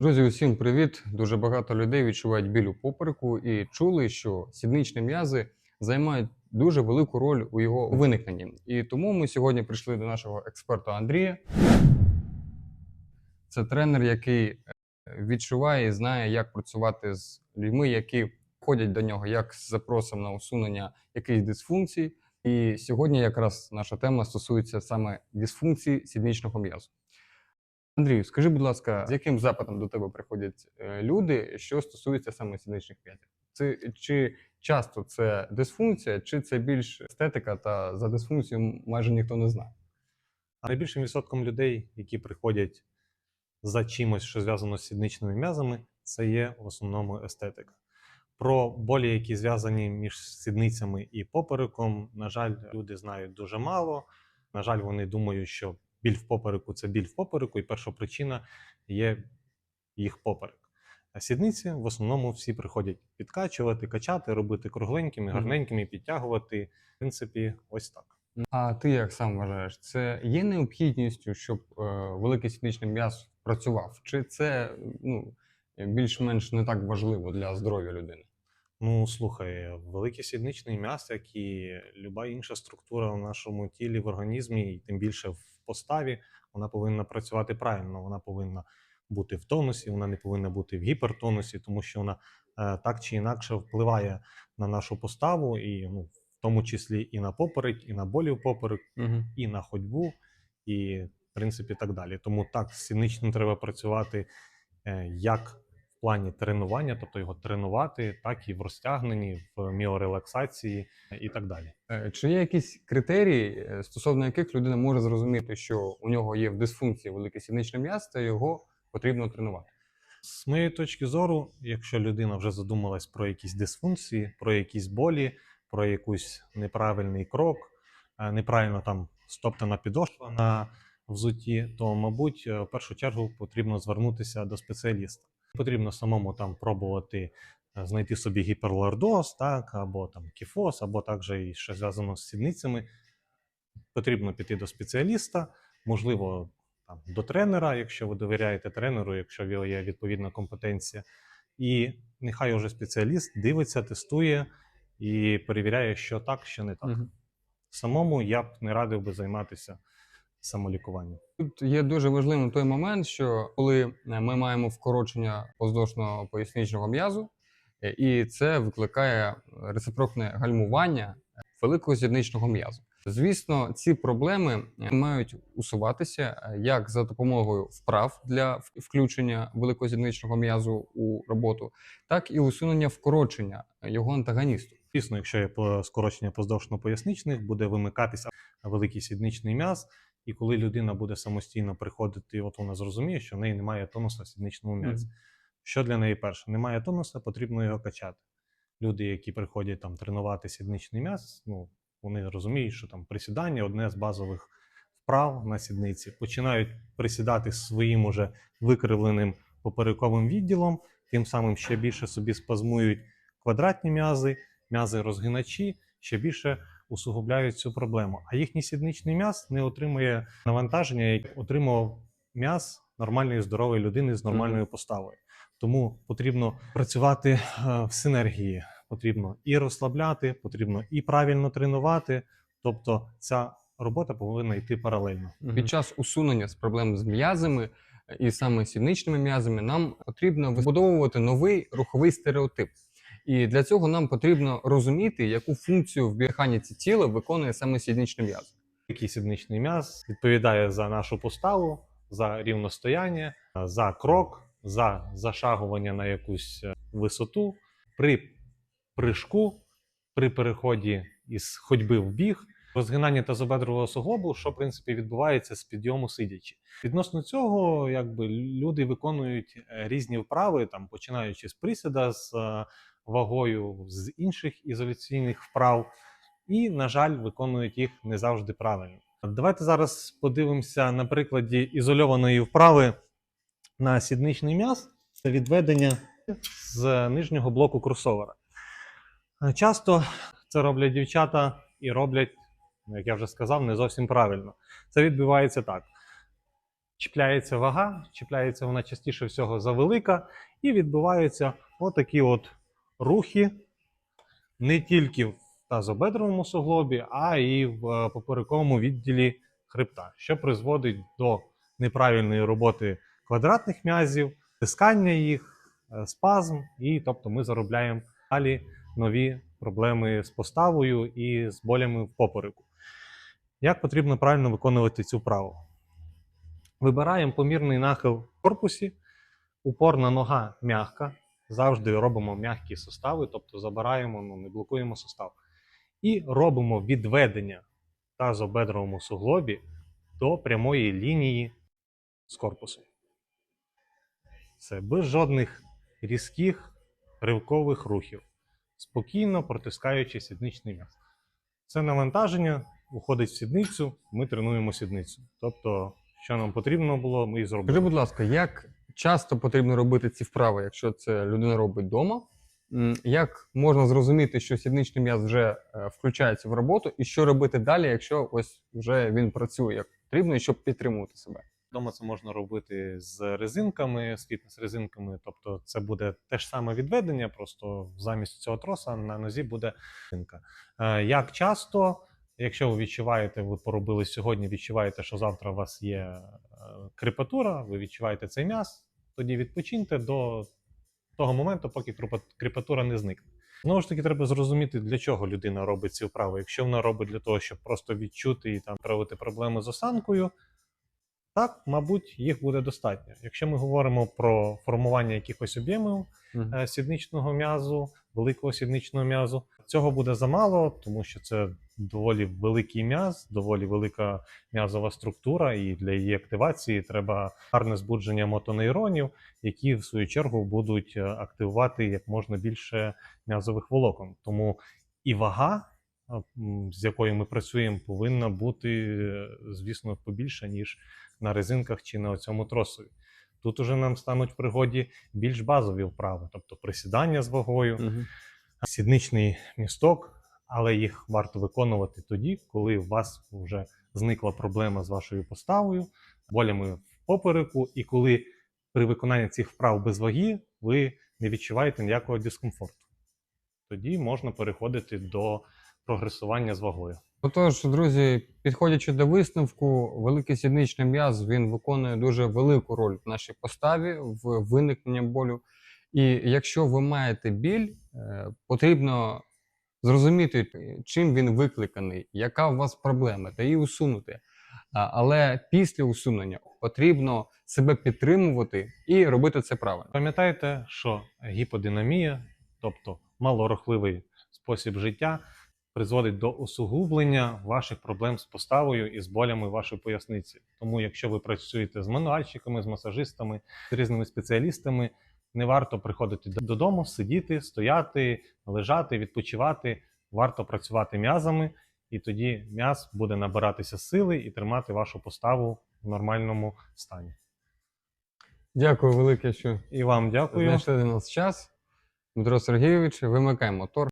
Друзі, усім привіт! Дуже багато людей відчувають біль у попереку і чули, що сідничні м'язи займають дуже велику роль у його виникненні. І тому ми сьогодні прийшли до нашого експерта Андрія. Це тренер, який е, відчуває і знає, як працювати з людьми, які ходять до нього як з запросом на усунення якихось дисфункцій. І сьогодні якраз наша тема стосується саме дисфункції сідничного м'язу. Андрію, скажи, будь ласка, з яким запитом до тебе приходять е, люди, що стосується саме сідничних м'язів? Це чи часто це дисфункція, чи це більш естетика, та за дисфункцію майже ніхто не знає? А найбільшим відсотком людей, які приходять за чимось, що зв'язано з сідничними м'язами, це є в основному естетика. Про болі, які зв'язані між сідницями і попереком, на жаль, люди знають дуже мало. На жаль, вони думають, що біль в попереку це біль в попереку, і перша причина є їх поперек. А сідниці в основному всі приходять підкачувати, качати, робити кругленькими, гарненькими, підтягувати. В принципі, ось так. А ти як сам вважаєш, це є необхідністю, щоб е, великий сідничний м'яз працював? Чи це ну, більш-менш не так важливо для здоров'я людини? Ну, слухай, великий сідничний м'яз, як і люба інша структура в нашому тілі, в організмі, і тим більше в поставі, вона повинна працювати правильно. Вона повинна бути в тонусі, вона не повинна бути в гіпертонусі, тому що вона е, так чи інакше впливає на нашу поставу, і ну, в тому числі і на поперек, і на болі в поперек, Угу. і на ходьбу, і в принципі так далі. Тому так, з сідничним треба працювати е, як плані тренування, тобто його тренувати, так і в розтягненні, в міорелаксації і так далі. Е, Чи є якісь критерії, е, стосовно яких людина може зрозуміти, що у нього є в дисфункції великий сідничний м'яз, та його потрібно тренувати? З моєї точки зору, якщо людина вже задумалась про якісь дисфункції, про якісь болі, про якийсь неправильний крок, е, неправильно там стоптана підошва на взутті, то, мабуть, в першу чергу потрібно звернутися до спеціаліста. Потрібно самому там пробувати е, знайти собі гіперлордоз, так, або там кіфоз, або також і що зв'язано з сідницями. Потрібно піти до спеціаліста, можливо, там, до тренера, якщо ви довіряєте тренеру, якщо в його є відповідна компетенція. І нехай уже спеціаліст дивиться, тестує і перевіряє, що так, що не так. Мгм. Самому я б не радив би займатися самолікуванням. Тут є дуже важливим той момент, що коли е, ми маємо вкорочення поздошного поясничного м'язу, е, і це викликає рецепрокне гальмування великого сідничного м'язу. Звісно, ці проблеми е, мають усуватися е, як за допомогою вправ для включення великого сідничного м'язу у роботу, так і усунення вкорочення його антагоністу. Звісно, якщо є по- скорочення поздовжно-поясничних, буде вимикатися великий сідничний м'яз, і коли людина буде самостійно приходити, от вона зрозуміє, що в неї немає тонуса в сідничному м'язі. Що для неї перше? Немає тонуса, потрібно його качати. Люди, які приходять там тренувати сідничний м'яз, ну вони розуміють, що там присідання одне з базових вправ на сідниці. Починають присідати своїм уже викривленим поперековим відділом, тим самим ще більше собі спазмують квадратні м'язи, м'язи розгиначі, ще більше усугубляють цю проблему. А їхній сідничний м'яз не отримує навантаження, як отримував м'яз нормальної здорової людини з нормальною поставою. Тому потрібно працювати е, в синергії. Потрібно і розслабляти, потрібно і правильно тренувати. Тобто ця робота повинна йти паралельно. Під час усунення з проблем з м'язами е, і саме сідничними м'язами нам потрібно вибудовувати новий руховий стереотип. І для цього нам потрібно розуміти, яку функцію в біомеханіці тіла виконує саме сідничний м'яз. Який сідничний м'яз відповідає за нашу поставу, за рівностояння, за крок, за зашагування на якусь е, висоту, при прыжку, при переході із ходьби в біг, розгинання тазобедрового суглобу, що в принципі відбувається з підйому сидячи. Відносно цього, якби люди виконують е, різні вправи, там починаючи з присіда з е, вагою, з інших ізоляційних вправ, і, на жаль, виконують їх не завжди правильно. Давайте зараз подивимося на прикладі ізольованої вправи на сідничний м'яз. Це відведення з нижнього блоку кросовера. Часто це роблять дівчата і роблять, ну, як я вже сказав, не зовсім правильно. Це відбувається так. чіпляється вага, чіпляється вона частіше всього завелика, і відбуваються отакі от рухи не тільки в тазобедровому суглобі, а і в е, поперековому відділі хребта, що призводить до неправильної роботи квадратних м'язів, тискання їх, е, спазм, і тобто ми заробляємо далі нові проблеми з поставою і з болями в попереку. Як потрібно правильно виконувати цю вправу? Вибираємо помірний нахил в корпусі, упорна нога м'яка. Завжди робимо м'які сустави, тобто забираємо, ну, не блокуємо сустав. І робимо відведення тазобедровому суглобі до прямої лінії з корпусом. Це без жодних різких ривкових рухів, спокійно протискаючи сідничний м'яз. Це навантаження уходить в сідницю, ми тренуємо сідницю. Тобто, що нам потрібно було, ми і Скажи, будь ласка, як часто потрібно робити ці вправи, якщо це людина робить вдома? Як можна зрозуміти, що сідничний м'яз вже е, включається в роботу, і що робити далі, якщо ось вже він працює як потрібно, щоб підтримувати себе? Вдома це можна робити з резинками, з фітнес-резинками. Тобто це буде те ж саме відведення, просто замість цього троса на нозі буде резинка. Е, Як часто, якщо ви відчуваєте, ви поробили сьогодні, відчуваєте, що завтра у вас є е, крепатура, ви відчуваєте цей м'яз, тоді відпочиньте до того моменту, поки крепатура не зникне. Знову ж таки, треба зрозуміти, для чого людина робить ці вправи. Якщо вона робить для того, щоб просто відчути і там правити проблеми з осанкою, так, мабуть, їх буде достатньо. Якщо ми говоримо про формування якихось об'ємів е, сідничного м'язу, великого сідничного м'язу, цього буде замало, тому що це доволі великий м'яз, доволі велика м'язова структура, і для її активації треба гарне збудження мотонейронів, які в свою чергу будуть е, активувати як можна більше м'язових волокон. Тому і вага, е, з якою ми працюємо, повинна бути, е, звісно, побільша, ніж на резинках чи на цьому тросові. Тут уже нам стануть в пригоді більш базові вправи, тобто присідання з вагою, Мгм. сідничний місток, але їх варто виконувати тоді, коли у вас вже зникла проблема з вашою поставою, болями в попереку, і коли при виконанні цих вправ без ваги ви не відчуваєте ніякого дискомфорту. Тоді можна переходити до прогресування з вагою. Отож, друзі, підходячи до висновку, великий сідничний м'яз він виконує дуже велику роль в нашій поставі в виникненні болю. І якщо ви маєте біль, е, потрібно зрозуміти, чим він викликаний, яка у вас проблема, та її усунути. Але після усунення потрібно себе підтримувати і робити це правильно. Пам'ятайте, що гіподинамія, тобто малорухливий спосіб життя, призводить до усугублення ваших проблем з поставою і з болями вашої поясниці. Тому, якщо ви працюєте з мануальщиками, з масажистами, з різними спеціалістами, не варто приходити додому, сидіти, стояти, лежати, відпочивати. Варто працювати м'язами, і тоді м'яз буде набиратися сили і тримати вашу поставу в нормальному стані. Дякую велике, що І вам дякую. знайшли для нас час. Дмитро Сергійович, вимикай мотор.